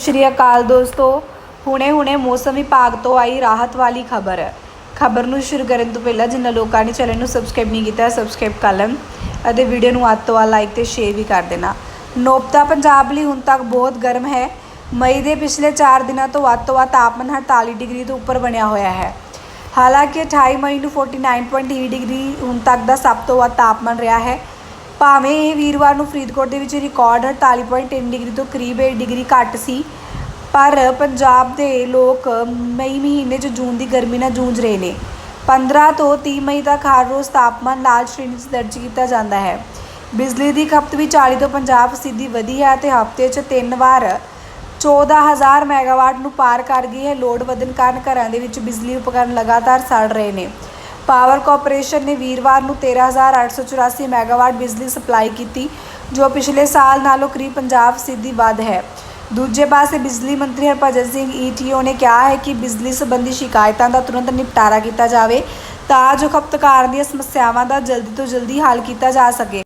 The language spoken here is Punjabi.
ਸ਼੍ਰੀ ਅਕਾਲ ਦੋਸਤੋ ਹੁਣੇ-ਹੁਣੇ ਮੌਸਮ ਵਿਭਾਗ ਤੋਂ ਆਈ ਰਾਹਤ ਵਾਲੀ ਖਬਰ। ਖਬਰ ਨੂੰ ਸ਼ੁਰੂ ਕਰਨ ਤੋਂ ਪਹਿਲਾਂ ਜਿਨ੍ਹਾਂ ਲੋਕਾਂ ਨੇ ਚੈਨਲ ਨੂੰ ਸਬਸਕ੍ਰਾਈਬ ਨਹੀਂ ਕੀਤਾ, ਸਬਸਕ੍ਰਾਈਬ ਕਰ ਲੈਣ ਅਤੇ ਵੀਡੀਓ ਨੂੰ ਵੱਧ ਤੋਂ ਵੱਧ ਲਾਈਕ ਤੇ ਸ਼ੇਅਰ ਵੀ ਕਰ ਦੇਣਾ। ਨੋਪਤਾ ਪੰਜਾਬ ਲਈ ਹੁਣ ਤੱਕ ਬਹੁਤ ਗਰਮ ਹੈ। ਮਈ ਦੇ ਪਿਛਲੇ 4 ਦਿਨਾਂ ਤੋਂ ਵੱਧ ਤੋਂ ਵੱਧ ਤਾਪਮਾਨ 48 ਡਿਗਰੀ ਤੋਂ ਉੱਪਰ ਬਣਿਆ ਹੋਇਆ ਹੈ। ਹਾਲਾਂਕਿ 28 ਮਈ ਨੂੰ 49.3 ਡਿਗਰੀ ਹੁਣ ਤੱਕ ਦਾ ਸਭ ਤੋਂ ਵੱਧ ਤਾਪਮਾਨ ਰਿਹਾ ਹੈ। ਭਾਵੇਂ ਇਹ ਵੀਰਵਾਰ ਨੂੰ ਫਰੀਦਕੋਟ ਦੇ ਵਿੱਚ ਰਿਕਾਰਡ 48.3 ਡਿਗਰੀ ਤੋਂ ਕਰੀਬ 1 ਡਿਗਰੀ ਘੱਟ ਸੀ, ਪਰ ਪੰਜਾਬ ਦੇ ਲੋਕ ਮਈ ਮਹੀਨੇ 'ਚ ਜੂਨ ਦੀ ਗਰਮੀ ਨਾਲ ਜੂਝ ਰਹੇ ਨੇ। 15 ਤੋਂ 30 ਮਈ ਤੱਕ ਹਰ ਰੋਜ਼ ਤਾਪਮਾਨ ਲਾਲ ਸ਼੍ਰੇਣੀ 'ਚ ਦਰਜ ਕੀਤਾ ਜਾਂਦਾ ਹੈ। ਬਿਜਲੀ ਦੀ ਖਪਤ ਵੀ 40 ਤੋਂ 50 ਫੀਸਦੀ ਵਧੀ ਹੈ ਤੇ ਹਫ਼ਤੇ 'ਚ ਤਿੰਨ ਵਾਰ 14000 ਮੈਗਾਵਾਟ ਨੂੰ ਪਾਰ ਕਰ ਗਈ ਹੈ। ਲੋਡ ਵਧਣ ਕਾਰਨ ਘਰਾਂ ਦੇ ਵਿੱਚ ਬਿਜਲੀ ਉਪਕਰਨ ਲਗਾਤਾਰ ਸੜ ਰਹੇ ਨੇ। ਪਾਵਰ ਕਾਰਪੋਰੇਸ਼ਨ ਨੇ ਵੀਰਵਾਰ ਨੂੰ 13884 ਮੈਗਾਵਾਟ ਬਿਜਲੀ ਸਪਲਾਈ ਕੀਤੀ, ਜੋ ਪਿਛਲੇ ਸਾਲ ਨਾਲੋਂ ਕਰੀਬ 50 ਫੀਸਦੀ ਵੱਧ ਹੈ। ਦੂਜੇ ਪਾਸੇ ਬਿਜਲੀ ਮੰਤਰੀ ਹਰਭਜਨ ਸਿੰਘ ਈਟੀਓ ਨੇ ਕਿਹਾ ਹੈ ਕਿ ਬਿਜਲੀ ਸੰਬੰਧੀ ਸ਼ਿਕਾਇਤਾਂ ਦਾ ਤੁਰੰਤ ਨਿਪਟਾਰਾ ਕੀਤਾ ਜਾਵੇ, ਤਾਂ ਜੋ ਖਪਤਕਾਰ ਦੀਆਂ ਸਮੱਸਿਆਵਾਂ ਦਾ ਜਲਦੀ ਤੋਂ ਜਲਦੀ ਹੱਲ ਕੀਤਾ ਜਾ ਸਕੇ।